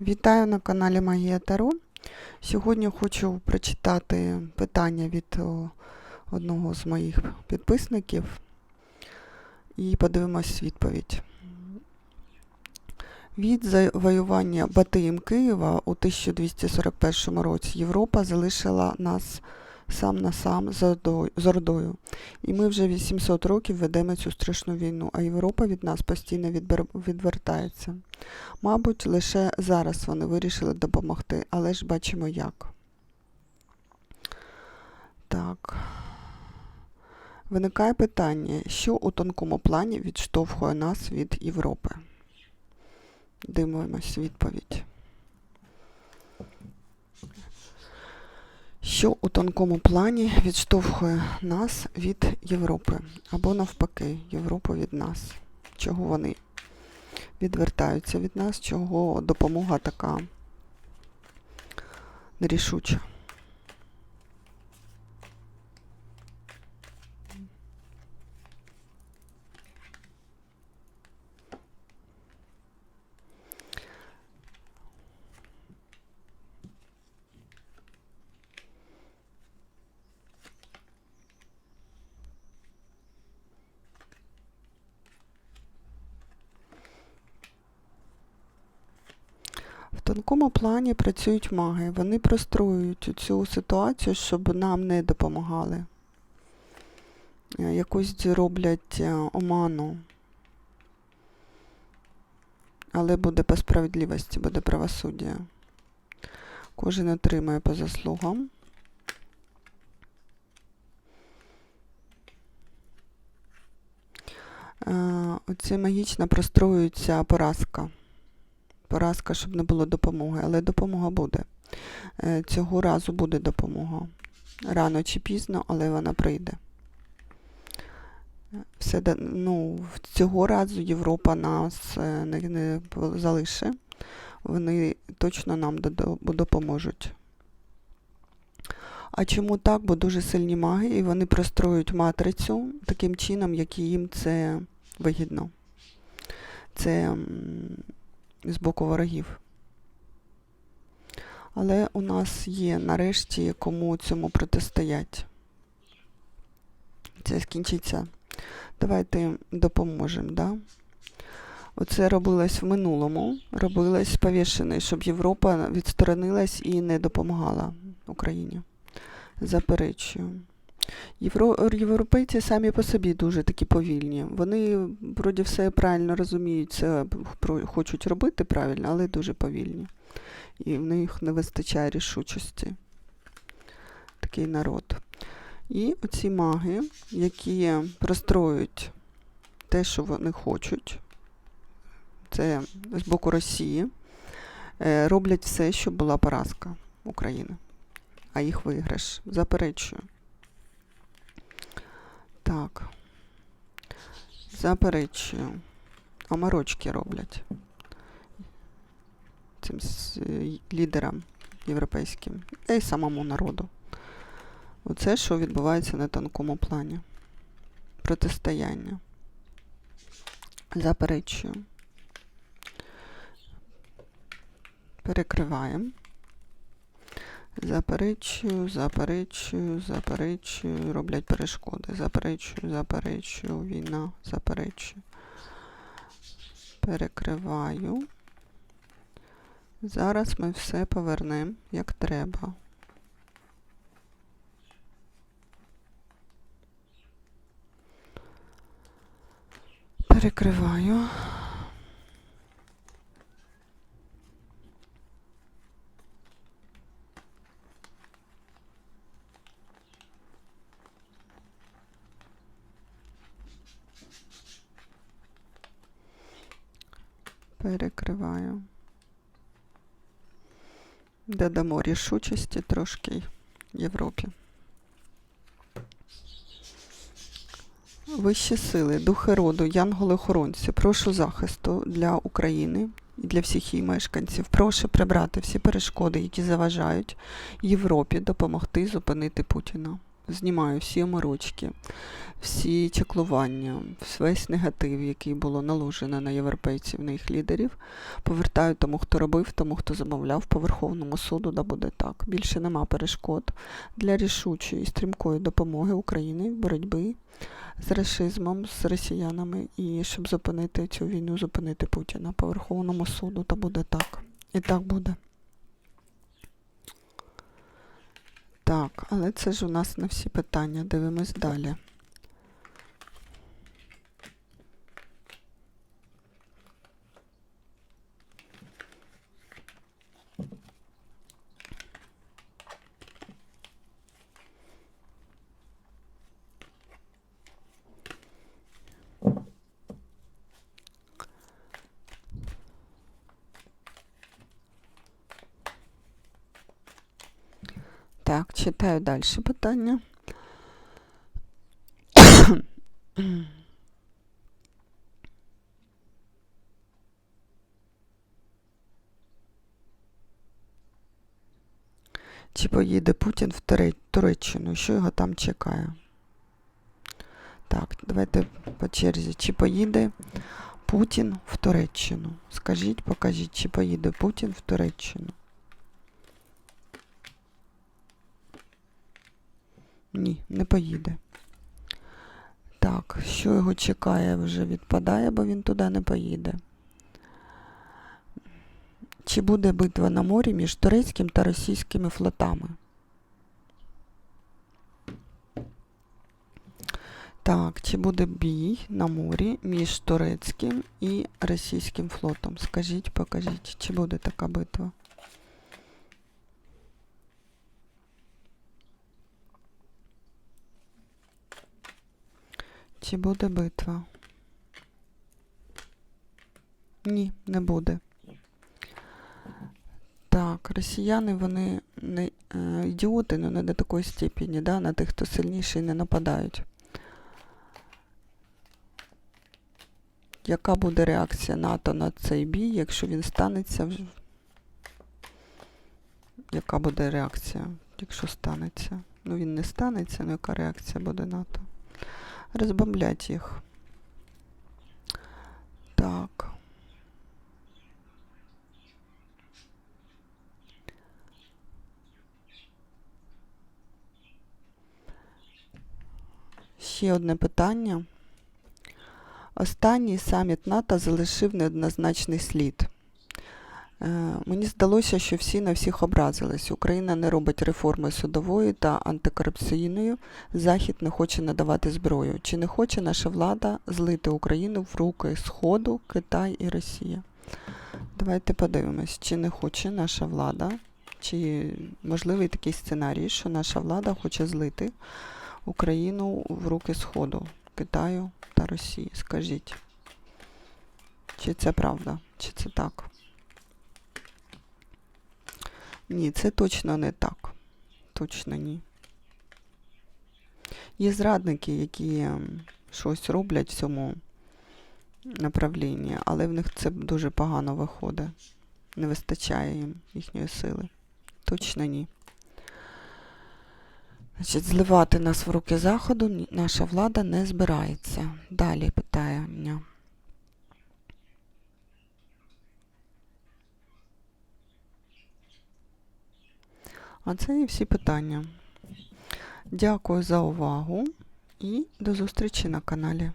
Вітаю на каналі Магія Таро. Сьогодні хочу прочитати питання від одного з моїх підписників і подивимось відповідь. Від завоювання Батиєм Києва у 1241 році Європа залишила нас сам на сам з Ордою- І ми вже 800 років ведемо цю страшну війну, а Європа від нас постійно відвертається. Мабуть, лише зараз вони вирішили допомогти, але ж бачимо як. Так. Виникає питання, що у тонкому плані відштовхує нас від Європи? Дивимось відповідь. Що у тонкому плані відштовхує нас від Європи? Або навпаки, Європу від нас? Чого вони відвертаються від нас, чого допомога така нерішуча. Тонкому плані працюють маги. Вони простроюють цю ситуацію, щоб нам не допомагали. Е, Якусь роблять е, оману. Але буде по справедливості, буде правосуддя. Кожен отримає по заслугам. Е, Оце магічно простроюється поразка поразка, щоб не було допомоги, але допомога буде. Е, Цього разу буде допомога. Рано чи пізно, але вона прийде. Все, ну, цього разу Європа нас е, не, не залише. Вони точно нам допоможуть. А чому так? Бо дуже сильні маги, і вони простроюють матрицю таким чином, як їм це вигідно. Це з боку ворогів. Але у нас є нарешті кому цьому протистоять. Це скінчиться. Давайте допоможемо, да? Оце робилось в минулому, робилось повішений, щоб Європа відсторонилась і не допомагала Україні. Заперечую. Євро... Європейці самі по собі дуже такі повільні. Вони вроді все правильно розуміють, це хочуть робити правильно, але дуже повільні. І в них не вистачає рішучості. Такий народ. І оці маги, які простроюють те, що вони хочуть, це з боку Росії, е, роблять все, щоб була поразка України, а їх виграш. Заперечую. Так. Заперечую. Омарочки роблять цим е, лідерам європейським, та й самому народу. Оце, що відбувається на тонкому плані. Протистояння. Заперечую. Перекриваємо. Заперечую, заперечую, заперечую, роблять перешкоди. Заперечую, заперечую, війна, заперечую. Перекриваю. Зараз ми все повернемо як треба. Перекриваю. Перекриваю. Додамо рішучості трошки Європі. Вищі сили, духи роду, янголи-охоронці, прошу захисту для України і для всіх її мешканців. Прошу прибрати всі перешкоди, які заважають Європі допомогти зупинити Путіна. Знімаю всі оморочки, всі чеклування, весь негатив, який було наложено на європейців, на їх лідерів, повертаю тому, хто робив, тому, хто замовляв по Верховному суду, да буде так. Більше нема перешкод для рішучої і стрімкої допомоги Україні в боротьбі з расизмом, з росіянами і щоб зупинити цю війну, зупинити Путіна по Верховному суду, то буде так. І так буде. Так, але це ж у нас на всі питання. Дивимось далі. Так, читаю далі питання. Чи поїде Путін в Туреччину? Що його там чекає? Так, давайте по черзі. Чи поїде Путін в Туреччину? Скажіть, покажіть, чи поїде Путін в Туреччину? Ні, не поїде. Так, що його чекає, вже відпадає, бо він туди не поїде. Чи буде битва на морі між турецьким та російськими флотами? Так, чи буде бій на морі між турецьким і російським флотом? Скажіть, покажіть, чи буде така битва? Чи буде битва? Ні, не буде. Так, росіяни, вони не е, ідіоти, але не до такої степені, да? на тих, хто сильніший, не нападають. Яка буде реакція НАТО на цей бій, якщо він станеться? Яка буде реакція, якщо станеться? Ну він не станеться, ну яка реакція буде НАТО? Розбомблять їх. Так. Ще одне питання. Останній саміт НАТО залишив неоднозначний слід. Е, Мені здалося, що всі на всіх образились. Україна не робить реформи судової та антикорупційної. Захід не хоче надавати зброю. Чи не хоче наша влада злити Україну в руки Сходу, Китай і Росія? Давайте подивимось, чи не хоче наша влада, чи можливий такий сценарій, що наша влада хоче злити Україну в руки Сходу, Китаю та Росії. Скажіть, чи це правда, чи це так? Ні, це точно не так. Точно ні. Є зрадники, які ем, щось роблять в цьому направлінні, але в них це дуже погано виходить. Не вистачає їм їхньої сили. Точно ні. Значить, зливати нас в руки Заходу наша влада не збирається. Далі питання. А це і всі питання. Дякую за увагу і до зустрічі на каналі.